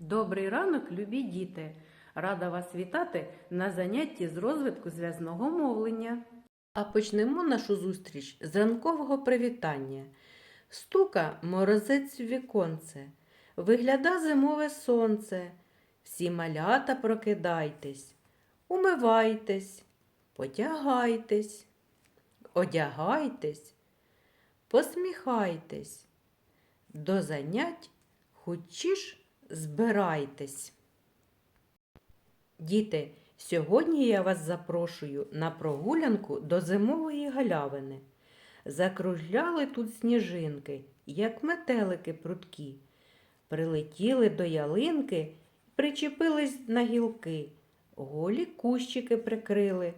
Добрий ранок, любі діти! Рада вас вітати на занятті з розвитку зв'язного мовлення. А почнемо нашу зустріч з ранкового привітання. Стука морозець в віконце, вигляда зимове сонце. Всі малята прокидайтесь, умивайтесь, потягайтесь, одягайтесь, посміхайтесь. До занять хучіш збирайтесь. Діти, сьогодні я вас запрошую на прогулянку до зимової галявини. Закружляли тут сніжинки, як метелики прудкі. Прилетіли до ялинки, причепились на гілки, голі кущики прикрили,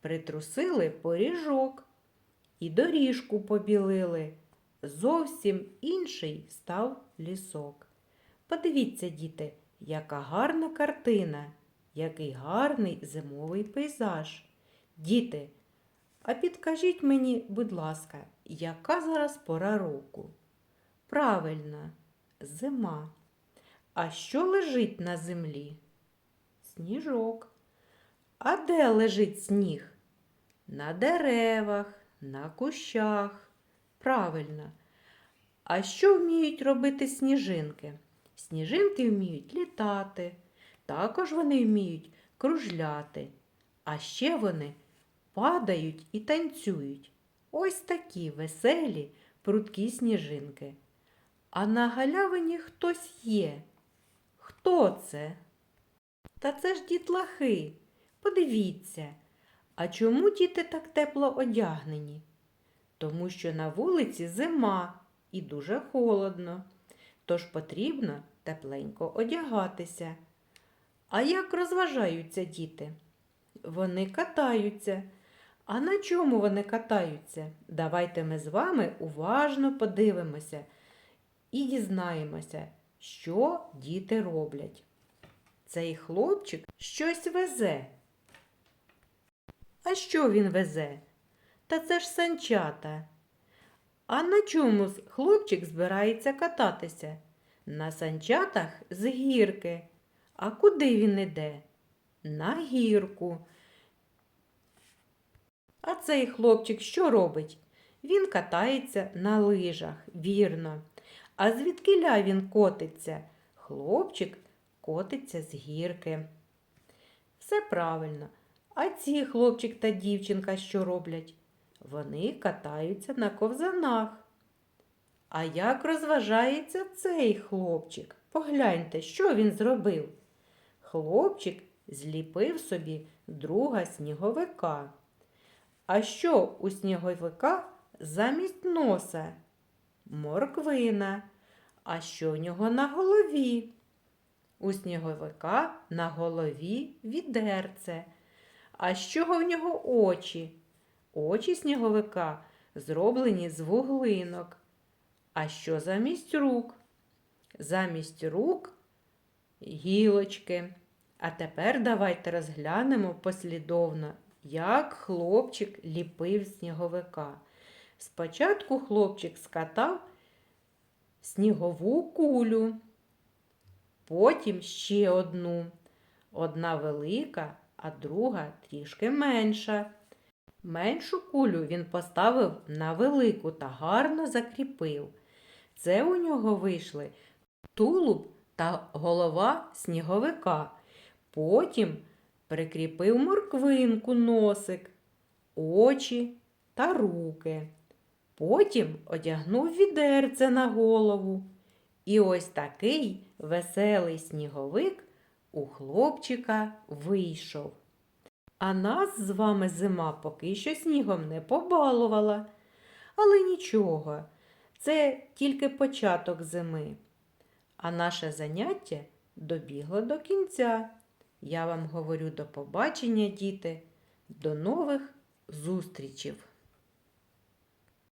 притрусили поріжок і доріжку побілили. Зовсім інший став лісок. Подивіться, діти, яка гарна картина, який гарний зимовий пейзаж. Діти, а підкажіть мені, будь ласка, яка зараз пора року? Правильно, зима. А що лежить на землі? Сніжок. А де лежить сніг? На деревах, на кущах. Правильно. А що вміють робити сніжинки? Сніжинки вміють літати, також вони вміють кружляти, а ще вони падають і танцюють. Ось такі веселі, прудкі сніжинки. А на галявині хтось є. Хто це? Та це ж дітлахи. Подивіться, а чому діти так тепло одягнені? Тому що на вулиці зима і дуже холодно, тож потрібно тепленько одягатися. А як розважаються діти? Вони катаються. А на чому вони катаються? Давайте ми з вами уважно подивимося і дізнаємося, що діти роблять. Цей хлопчик щось везе. А що він везе? Та це ж санчата. А на чому хлопчик збирається кататися? На санчатах з гірки. А куди він іде? На гірку. А цей хлопчик що робить? Він катається на лижах, вірно. А звідкиля він котиться? Хлопчик котиться з гірки. Все правильно. А ці хлопчик та дівчинка що роблять? Вони катаються на ковзанах. А як розважається цей хлопчик? Погляньте, що він зробив. Хлопчик зліпив собі друга сніговика. А що у сніговика замість носа? Морквина. А що в нього на голові? У сніговика на голові відерце. А з чого в нього очі? Очі сніговика зроблені з вуглинок. А що замість рук? Замість рук гілочки. А тепер давайте розглянемо послідовно, як хлопчик ліпив сніговика. Спочатку хлопчик скатав снігову кулю, потім ще одну. Одна велика, а друга трішки менша. Меншу кулю він поставив на велику та гарно закріпив. Це у нього вийшли тулуб та голова сніговика. Потім прикріпив морквинку носик, очі та руки. Потім одягнув відерце на голову. І ось такий веселий сніговик у хлопчика вийшов. А нас з вами зима поки що снігом не побалувала. Але нічого, це тільки початок зими. А наше заняття добігло до кінця. Я вам говорю до побачення, діти, до нових зустрічів!